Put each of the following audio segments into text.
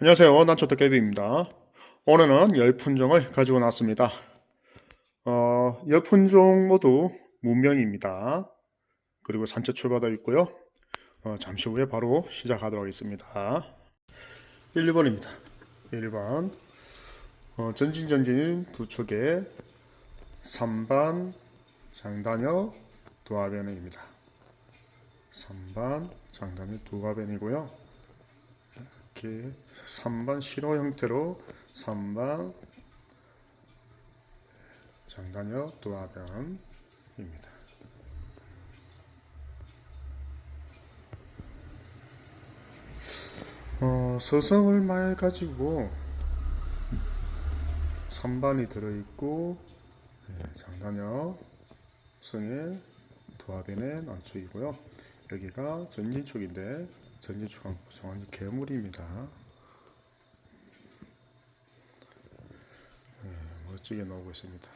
안녕하세요. 난초토깨비입니다. 오늘은 열 품종을 가지고 나왔습니다. 어, 열 품종 모두 문명입니다. 그리고 산채 출바도 있고요. 어, 잠시 후에 바로 시작하도록 하겠습니다. 1번입니다. 1번 어, 전진전진 두 촉에 3반 장단역 두화변입니다. 3반 장단역 두화변이고요. 이렇게 3번 신호 형태로 3번 장단역 도화변입니다. 어, 서성을 많이 가지고 3반이 들어있고 예, 장단역 성의 도화변의 난축이고요. 여기가 전진축인데 전진축은 구성한 괴물입니다. 네, 멋지게 나오고 있습니다.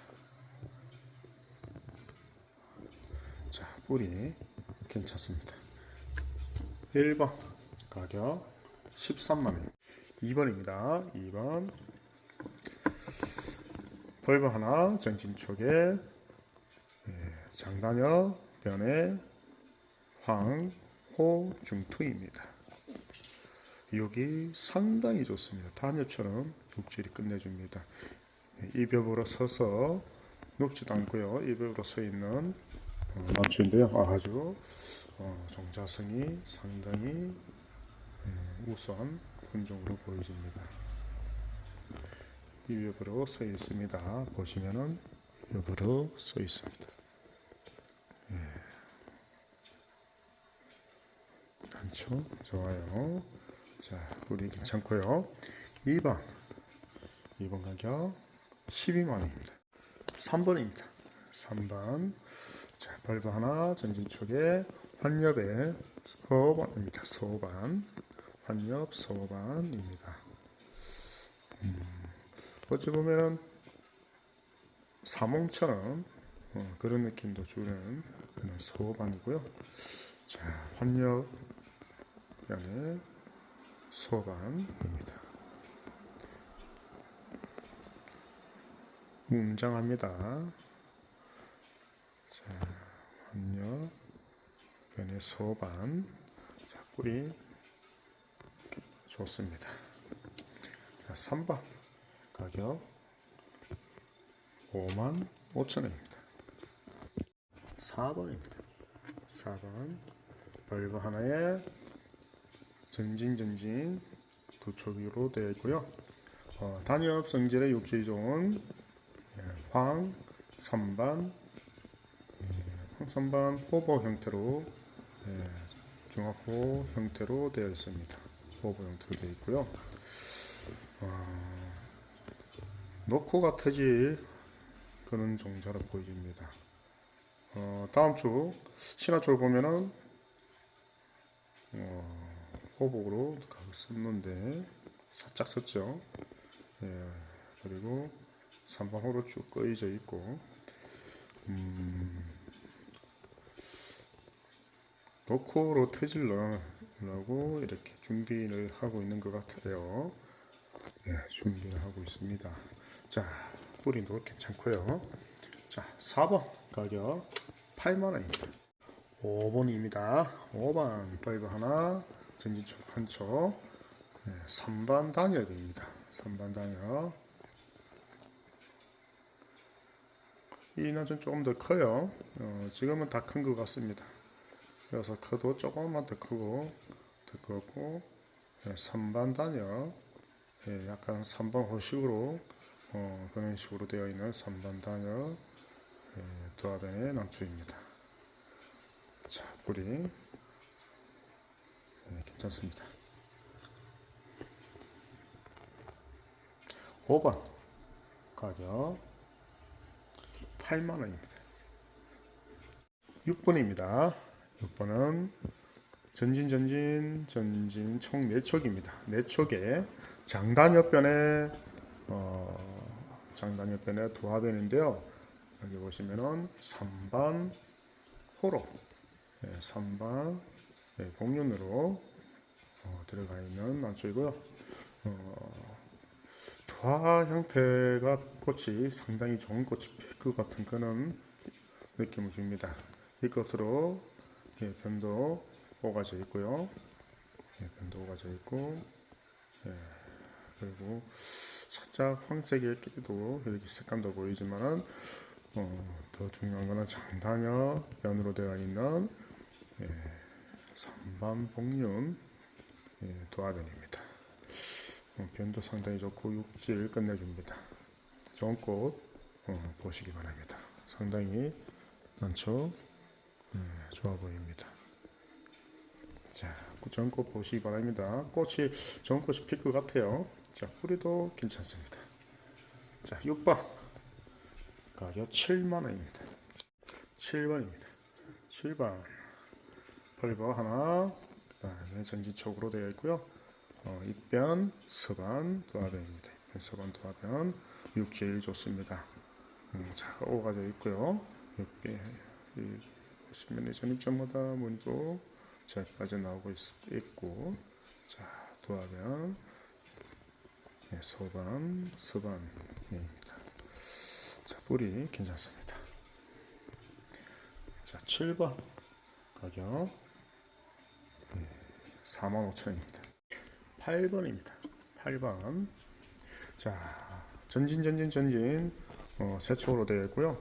자, 뿌리 괜찮습니다. 1번 가격 13만원 2번입니다. 2번 벌브 하나 전진촉에 예, 장단역 변에 황, 호, 중투입니다. 여기 상당히 좋습니다. 단엽처럼 녹질이 끝내줍니다. 이 벽으로 서서 녹지도 않고요. 이 벽으로 서 있는 어, 남주인데요. 아주 어, 종자성이 상당히 음, 우수한 품종으로 보여집니다. 이 벽으로 서 있습니다. 보시면은 벽으로 서 있습니다. 단초 좋아요. 자, 우리 괜찮고요. 2번. 2번 가격 12만 원입니다. 3번입니다. 3번. 자, 벌브 하나 전진촉에 환엽의 서반입니다. 서반. 환엽 서반입니다. 음, 어찌 보면은 사몽처럼 어, 그런 느낌도 주는 그런 서반이고요. 자, 환엽 양의 소반입니다. 웅장합니다. 자, 환여 변의 소반. 자, 뿌리 좋습니다. 자, 3번 가격 5만 5천 원입니다. 4번입니다. 4번 벌브 하나에 전진 두 촉으로 되어 있고요. 어, 단엽 성질의 육지 종은 예, 황, 삼반, 예, 황, 삼반 호보 형태로 예, 중화호 형태로 되어 있습니다. 호보 형태로 되어 있고요. 어, 노코가 터질 그런 종자로 보여집니다. 어, 다음 주 신화 쪽을 보면은 어, 호복으로 썼는데 살짝 썼죠. 예, 그리고 3번 호로 쭉 꺼져 있고 음, 노코로 터질러라고 이렇게 준비를 하고 있는 것 같아요. 예, 준비를 하고 있습니다. 자, 뿌리도 괜찮고요. 자, 4번 가격 8만 원입니다. 5번입니다. 5번 벌브 하나, 전진촉 한 촉, 네, 3반 단엽입니다. 3반 단엽. 이 나좀 조금 더 커요. 어, 지금은 다 큰 것 같습니다. 그래서 커도 조금만 더 크고, 더 크고, 네, 3반 단엽. 예, 약간 3번 호식으로, 어, 그런 식으로 되어 있는 3반 단엽. 예, 도화변의 난초입니다. 자, 뿌리. 네, 괜찮습니다. 5번 가격 8만원입니다. 6번입니다. 6번은 전진 전진 전진 총 4촉입니다. 4촉에 장단엽변에 어, 장단엽변에 두 화변인데요. 여기 보시면은 3반 호로 예, 3반 예, 공륜으로 어, 들어가 있는 난초이고요. 투하 형태가 꽃이 상당히 좋은 꽃이 필것 같은 그런 느낌을 줍니다. 이것으로 예, 변도 오가져 있고요. 예, 변도 오가져 있고 예, 그리고 살짝 황색의 끼도 이렇게 색감도 보이지만은 어, 더 중요한 거는 장단여 연으로 되어 있는 예, 선반 복륜 예, 도화변입니다. 어, 변도 상당히 좋고 육질 끝내줍니다. 좋은 꽃 어, 보시기 바랍니다. 상당히 많죠? 예, 좋아 보입니다. 자, 좋은 꽃 보시기 바랍니다. 꽃이 좋은 꽃이 필 것 같아요. 자, 뿌리도 괜찮습니다. 자, 6번 가격 7만 원입니다. 7번입니다. 7번 벌버 하나, 그 다음에 전지촉으로 되어 있고요. 어, 입변, 서반, 도화변입니다. 입변, 서반, 도화변, 육질 좋습니다. 음, 잘 오가져 있고요. 여기 이 보시면 전입점마다 무늬도 잘 빠져나오고 있, 있고, 자 도화변, 예, 서반, 서반입니다. 자 뿌리 괜찮습니다. 자 7번 가격 45,000원입니다. 8번입니다. 8번. 자, 전진, 전진, 전진. 어, 세척으로 되어 있고요.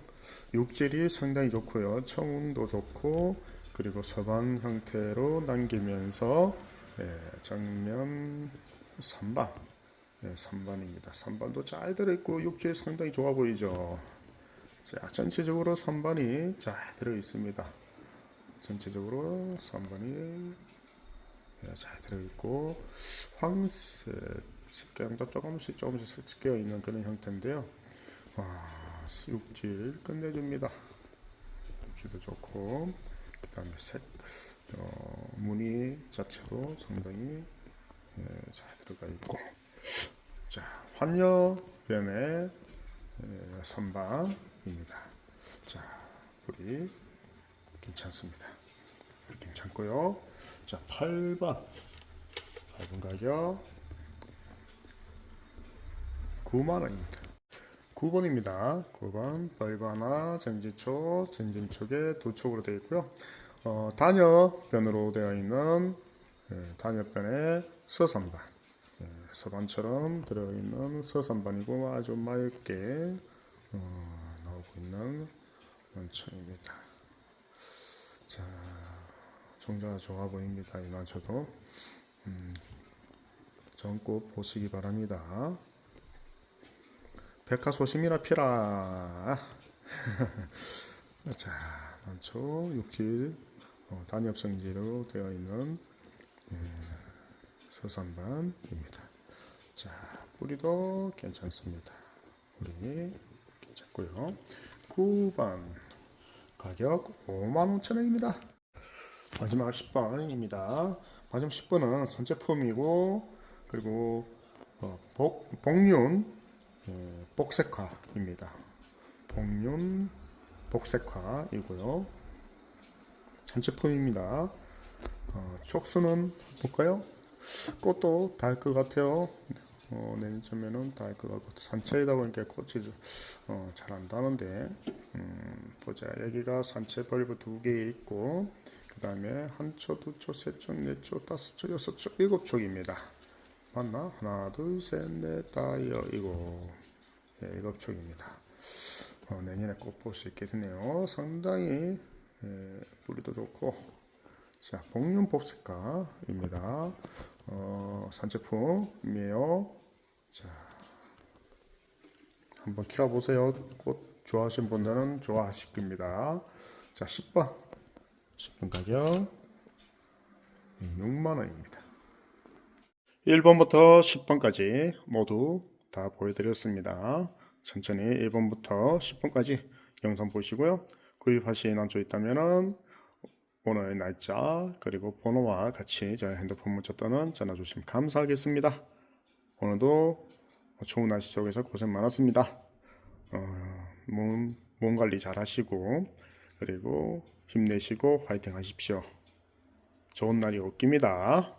육질이 상당히 좋고요. 청운도 좋고, 그리고 서반 형태로 남기면서, 예, 정면 3반. 예, 3반입니다. 3반도 잘 들어있고, 육질 상당히 좋아 보이죠. 자, 전체적으로 3반이 잘 들어 있습니다. 전체적으로 3반이 예, 잘 들어있고 황색 색감도 조금씩 조금씩 섞여 있는 그런 형태인데요. 와, 육질 끝내줍니다. 육질도 좋고 그 다음에 색 어, 무늬 자체도 상당히 예, 잘 들어가 있고 자 환여변의 예, 선방입니다. 자 불이 괜찮습니다. 괜찮고요. 자, 8번. 8번 가격 9만 원입니다. 9번입니다. 9번 벌바나 전지촉, 전진촉에 두 촉으로 되어 있고요. 어, 단여변으로 되어 있는 예, 단여변의 서선반. 예, 서반처럼 들어있는 서선반이고 아주 맑게 어, 나오고 있는 원천입니다. 자, 종자가 좋아 보입니다. 이 난초도 음, 전꽃 보시기 바랍니다. 백화 소심이라 피라. 자, 난초 육질 어, 단엽 성지로 되어 있는 음, 서산반입니다. 자, 뿌리도 괜찮습니다. 뿌리 괜찮고요. 9번 가격 55,000원입니다. 마지막 10번입니다. 마지막 10번은 선제품이고 그리고 어, 복, 복륜 예, 복색화입니다. 복륜 복색화이고요. 잔치품입니다. 어, 촉수는 볼까요? 꽃도 달것 같아요. 어, 내년쯤에는 달것 같고 산채이다 보니까 꽃이 어, 잘 안다는데 음, 보자 여기가 산채 벌브 두 개 있고 그 다음에 한 초, 두 초, 세 초, 네 초, 다섯 초, 여섯 초, 일곱 초입니다. 맞나? 하나, 둘, 셋, 넷, 다, 여, 일곱. 예, 일곱 초입니다. 어, 내년에 꼭 볼 수 있겠네요. 상당히 예, 뿌리도 좋고 자, 복륜 복색가입니다. 어, 산제품이에요. 자, 한번 키워보세요. 꽃 좋아하시는 분들은 좋아하실 겁니다. 자, 10번. 10분 가격 6만원입니다. 1번부터 10번까지 모두 다 보여드렸습니다. 천천히 1번부터 10번까지 영상 보시고요. 구입하신 난조 있다면 오늘 날짜 그리고 번호와 같이 저희 핸드폰 문자 또는 전화 주시면 감사하겠습니다. 오늘도 좋은 날씨 속에서 고생 많았습니다. 어, 몸, 몸 관리 잘 하시고 그리고 힘내시고 화이팅 하십시오. 좋은 날이 올 겁니다.